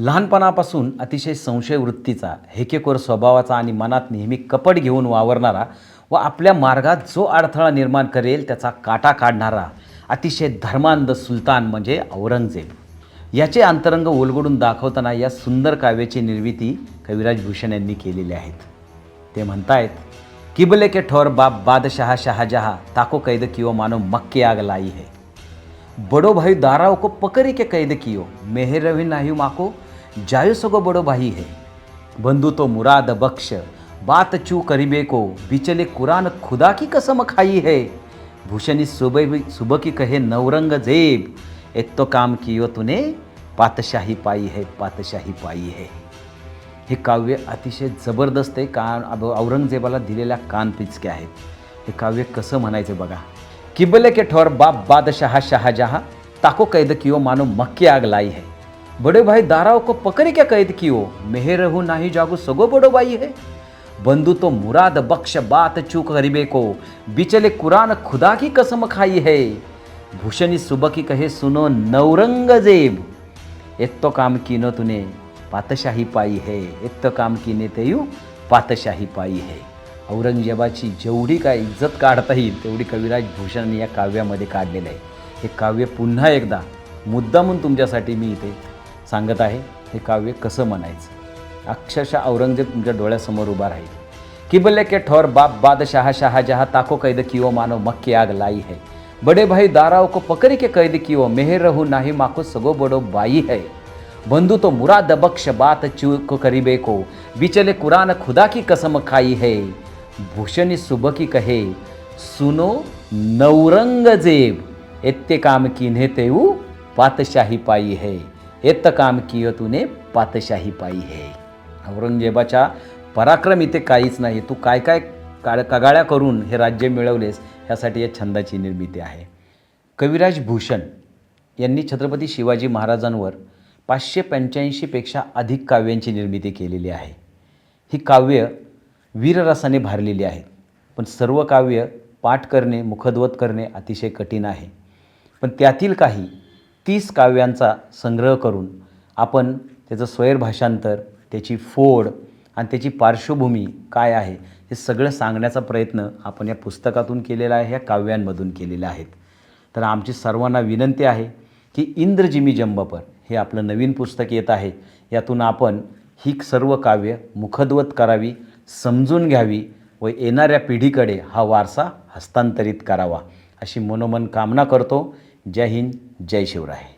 लहानपणापासून अतिशय संशय वृत्तीचा हेकेकोर स्वभावाचा आणि मनात नेहमी कपट घेऊन वावरणारा व आपल्या मार्गात जो अडथळा निर्माण करेल त्याचा काटा काढणारा अतिशय धर्मांध सुलतान म्हणजे औरंगजेब. याचे अंतरंग उलगडून दाखवताना या सुंदर काव्याची निर्मिती कविराज भूषण यांनी केलेली आहेत. ते म्हणतायत किबले के ठोर बाप बादशाह शाहजहा ताको कैद कियो मानो मक्के आग लाई है. बड़ो भाई दाराओ को पकरी के कैद कियो मेहर रवि नायु माको जायो सगो बड़ो भाई है। बंधु तो मुराद बख्श बात चू करीबे को बिचले कुरान खुदा की कसम खाई है। भूषणी सुबह सुबह की कहे नवरंग जेब एक तो काम कियो तूने पातशाही पाई है पातशाही पाई है। हे काव्य अतिशय जबरदस्त आहे कान औरंगजेबाला दिलेल्या कान पिचके आहेत। हे काव्य कसं म्हणायचं बघा? किबले के ठोर बाप बादशाह शहाजहा ताको कैद कियो मानो मक्की आग लाई है। बड़े भाई दाराओं को पकड़ी के कैद कियो? मेहर रहू नाही जागो सगो बड़ो बाई है। बंधु तो मुराद बख्श बात चूक गरीबे को। बिचले कुरान खुदा की कसम खाई है। भूषणी सुबह की कहे सुनो नौरंगजेब एक तो काम कीनो तूने पातशाही पाई है। एक तो काम कीने ते यू पातशाही पाई है। औरंगजेबाची जेवढी काय इज्जत काढता येईल तेवढी कविराज भूषण या काव्यामध्ये काढलेलं आहे. हे काव्य पुन्हा एकदा मुद्दामून तुमच्यासाठी मी इथे सांगत आहे हे काव्य कसं म्हणायचं? अक्षरशः औरंगजेब तुमच्या डोळ्यासमोर उभा राहील. किबले के ठोर बाप बादशाह शाहजहा ताको कैद कियो मानो मक्की आग लाई है. बड़े भाई दाराओ को पकड़ी के कैद कियो मेहर रहू नाही माको सगो बड़ो बाई है. बंधु तो मुराद बख्श बात चू को करीबे को बिचले कुरान खुदा की कसम खाई है. भूषणी सुबह की कहे सुनो नौरंगजेब एत्ते काम कीन्हे तेऊ पातशाही पाई है. येत काम कियो तुने पातशाही पायी हे. औरंगजेबाच्या पराक्रम इथे काहीच नाही. तू काय काय काळ कगाळ्या करून हे राज्य मिळवलेस ह्यासाठी या छंदाची निर्मिती आहे. कविराज भूषण यांनी छत्रपती शिवाजी महाराजांवर पाचशे पंच्याऐंशीपेक्षा अधिक काव्यांची निर्मिती केलेली आहे. ही काव्य वीररसाने भारलेली आहेत पण सर्व काव्य पाठ करणे मुखद्वत करणे अतिशय कठीण आहे. पण त्यातील काही तीस काव्यांचा संग्रह करून आपण त्याचं स्वैरभाषांतर त्याची फोड आणि त्याची पार्श्वभूमी काय आहे हे सगळं सांगण्याचा प्रयत्न आपण या पुस्तकातून केलेला आहे ह्या काव्यांमधून केलेला आहेत. तर आमची सर्वांना विनंती आहे की इंद्रजिमी जंबपर हे आपलं नवीन पुस्तक येत आहे. यातून आपण ही सर्व काव्य मुखद्वत करावी समजून घ्यावी व येणाऱ्या पिढीकडे हा वारसा हस्तांतरित करावा अशी मनोमन कामना करतो. जय हिंद. जय शिवराय.